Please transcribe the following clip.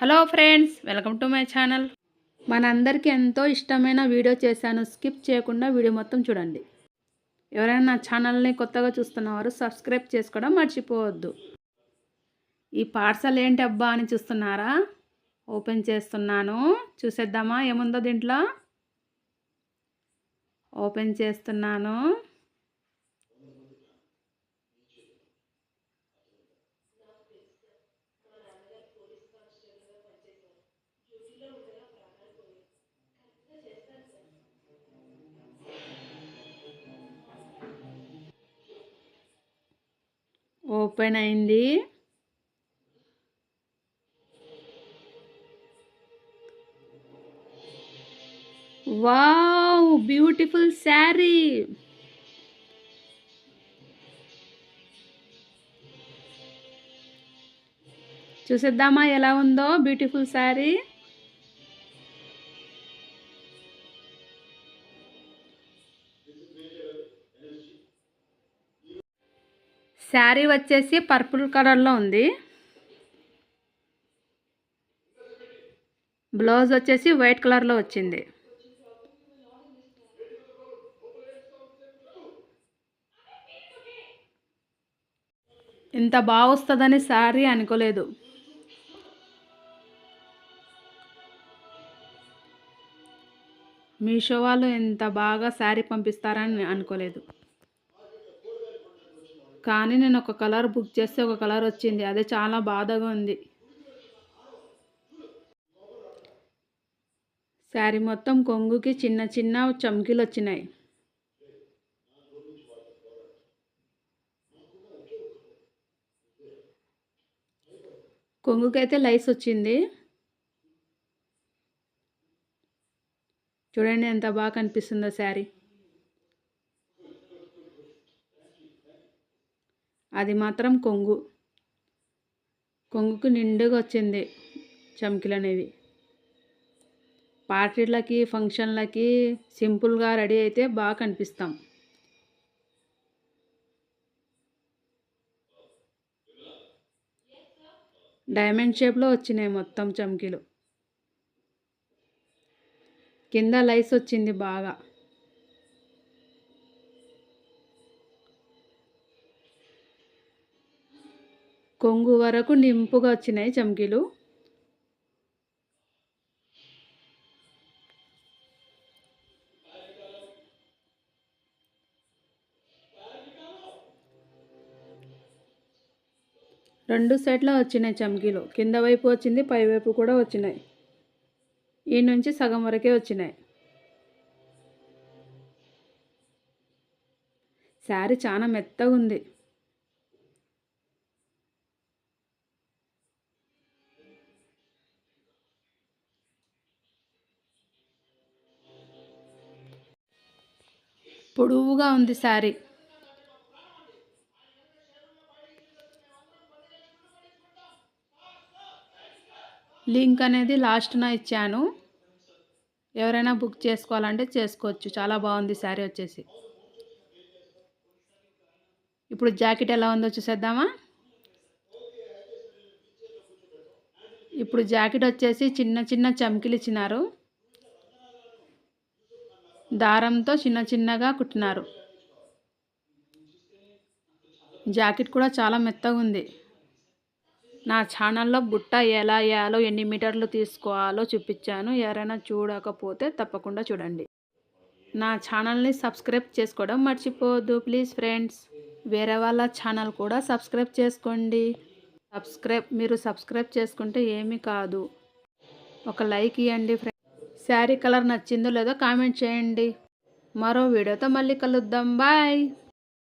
Hello friends welcome to my channel. మనందరికీ ఎంతో ఇష్టమైన వీడియో చేశాను. స్కిప్ చేయకుండా వీడియో మొత్తం చూడండి. ఎవరైనా నా ఛానల్ని కొత్తగా చూస్తున్నవారు సబ్స్క్రైబ్ చేసుకోవడం మర్చిపోవద్దు. ఈ పార్సల్ ఏంటి అబ్బా అని చూస్తున్నారా? ఓపెన్ చేస్తున్నాను. చూసేద్దామా? ఏముందో దీంట్లో? ఓపెన్ చేస్తున్నాను. ఓపెన్ అయింది. Wow beautiful sari. చూసేద్దామా ఎలా ఉందో బ్యూటిఫుల్ శారీ. శారీ వచ్చేసి పర్పుల్ కలర్లో ఉంది. బ్లౌజ్ వచ్చేసి వైట్ కలర్లో వచ్చింది. ఇంత బాగా వస్తుందని శారీ అనుకోలేదు. మీషో వాళ్ళు ఇంత బాగా శారీ పంపిస్తారని అనుకోలేదు. కానీ నేను ఒక కలర్ బుక్ చేస్తే ఒక కలర్ వచ్చింది. అదే చాలా బాధగా ఉంది. శారీ మొత్తం కొంగుకి చిన్న చిన్న చమ్కీలు వచ్చినాయి. కొంగుకైతే లైస్ వచ్చింది. చూడండి ఎంత బాగా కనిపిస్తుందో శారీ. అది మాత్రం కొంగు. కొంగుకు నిండుగా వచ్చింది చమ్కిలు అనేవి పార్టీలకి ఫంక్షన్లకి సింపుల్గా రెడీ అయితే బాగా కనిపిస్తాం. డైమండ్ షేప్లో వచ్చినాయి మొత్తం చమ్కీలు. కింద లైస్ వచ్చింది బాగా. కొంగు వరకు నింపుగా వచ్చినాయి చమ్కీలు. రెండు సెట్లో వచ్చినాయి చమ్కీలు. కింద వైపు వచ్చింది పై వైపు కూడా వచ్చినాయి. ఈ నుంచి సగం వరకే వచ్చినాయి. శారీ చాలా మెత్తగా ఉంది పొడవుగా ఉంది శారీ. లింక్ అనేది లాస్ట్న ఇచ్చాను. ఎవరైనా బుక్ చేసుకోవాలంటే చేసుకోవచ్చు. చాలా బాగుంది శారీ వచ్చేసి. ఇప్పుడు జాకెట్ ఎలా ఉందో చూసేద్దామా? ఇప్పుడు జాకెట్ వచ్చేసి చిన్న చిన్న చమ్కిలు ఇచ్చినారు దారంతో చిన్న చిన్నగా కుట్టినారు. జాకెట్ కూడా చాలా మెత్తగా ఉంది. నా ఛానల్లో బుట్ట ఎలా వేయాలో ఎన్ని మీటర్లు తీసుకోవాలో చూపించాను. ఎవరైనా చూడకపోతే తప్పకుండా చూడండి. నా ఛానల్ని సబ్స్క్రైబ్ చేసుకోవడం మర్చిపోవద్దు ప్లీజ్ ఫ్రెండ్స్. వేరే వాళ్ళ ఛానల్ కూడా సబ్స్క్రైబ్ చేసుకోండి. సబ్స్క్రైబ్ మీరు సబ్స్క్రైబ్ చేసుకుంటే ఏమీ కాదు. ఒక లైక్ ఇవ్వండి ఫ్రెండ్స్. శారీ కలర్ నచ్చిందో లేదో కామెంట్ చేయండి. మరో వీడియోతో మళ్ళీ కలుద్దాం. బాయ్.